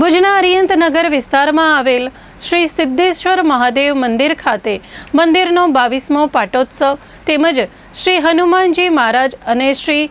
ભુજના અરિયંતનગર વિસ્તારમાં આવેલ શ્રી સિદ્ધેશ્વર મહાદેવ મંદિર ખાતે મંદિરનો બાવીસમો પાટોત્સવ તેમજ શ્રી હનુમાનજી મહારાજ અને શ્રી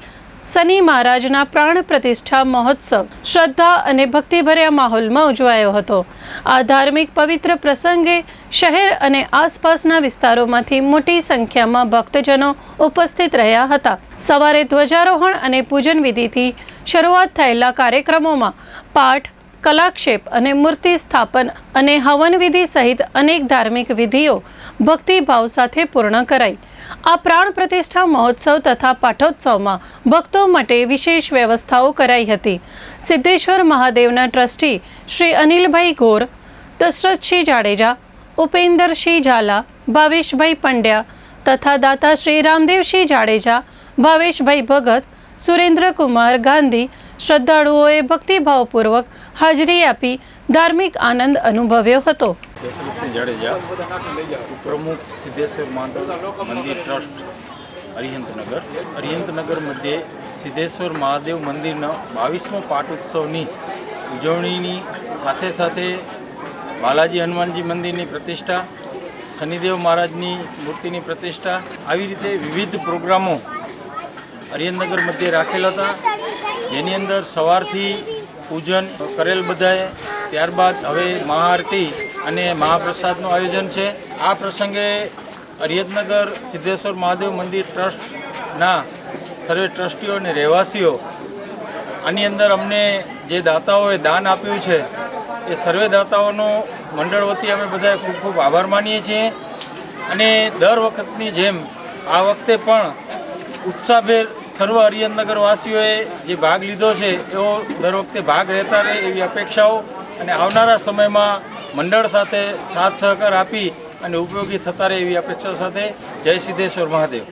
શનિ મહારાજના પ્રાણ પ્રતિષ્ઠા મહોત્સવ શ્રદ્ધા અને ભક્તિભર્યા માહોલમાં ઉજવાયો હતો. આ ધાર્મિક પવિત્ર પ્રસંગે શહેર અને આસપાસના વિસ્તારોમાંથી મોટી સંખ્યામાં ભક્તજનો ઉપસ્થિત રહ્યા હતા. સવારે ધ્વજારોહણ અને પૂજન વિધિથી શરૂઆત થયેલા કાર્યક્રમોમાં પાઠ કલાક્ષેપ અને મૂર્તિ સ્થાપન અને હવન વિધિ સહિત અનેક ધાર્મિક વિધિઓ ભક્તિભાવ સાથે પૂર્ણ કરાઈ. આ પ્રાણ પ્રતિષ્ઠા મહોત્સવ તથા પાઠોત્સવમાં ભક્તો માટે વિશેષ વ્યવસ્થાઓ કરાઈ હતી. સિદ્ધેશ્વર મહાદેવના ટ્રસ્ટી શ્રી અનિલભાઈ ગોર, દશરથસિંહ જાડેજા, ઉપેન્દ્રસિંહ ઝાલા, ભાવેશભાઈ પંડ્યા તથા દાતા શ્રી રામદેવસિંહ જાડેજા, ભાવેશભાઈ ભગત સુરેન્દ્રકુમાર ગાંધી શ્રદ્ધાળુઓએ ભક્તિભાવપૂર્વક હાજરી આપી ધાર્મિક આનંદ અનુભવ્યો હતો. દશરથસિંહ જાડેજા, પ્રમુખ સિદ્ધેશ્વર મહાદેવ મંદિર ટ્રસ્ટ, અરિહંતનગર. અરિહંતનગર મધ્યે સિદ્ધેશ્વર મહાદેવ મંદિરના બાવીસમો પાટોત્સવની ઉજવણીની સાથે સાથે બાલાજી હનુમાનજી મંદિરની પ્રતિષ્ઠા, શનિદેવ મહારાજની મૂર્તિની પ્રતિષ્ઠા, આવી રીતે વિવિધ પ્રોગ્રામો અરિહંતનગર મધ્યે રાખેલ હતા. જેની અંદર સવારથી પૂજન કરેલ બધાએ. ત્યારબાદ હવે મહાઆરતી અને મહાપ્રસાદનું આયોજન છે. આ પ્રસંગે અરિહતનગર સિદ્ધેશ્વર મહાદેવ મંદિર ટ્રસ્ટના સર્વે ટ્રસ્ટીઓ અને રહેવાસીઓ, આની અંદર અમને જે દાતાઓએ દાન આપ્યું છે, એ સર્વે દાતાઓનો મંડળ વતી અમે બધા ખૂબ ખૂબ આભાર માનીએ છીએ. અને દર વખતની જેમ આ વખતે પણ ઉત્સાહભેર સર્વ હરિયનગરવાસીઓએ જે ભાગ લીધો છે એવો દર વખતે ભાગ રહેતા રહે એવી અપેક્ષાઓ અને આવનારા સમયમાં મંડળ સાથે સાથ સહકાર આપી અને ઉપયોગી થતા રહે એવી અપેક્ષા સાથે જય સિદ્ધેશ્વર મહાદેવ.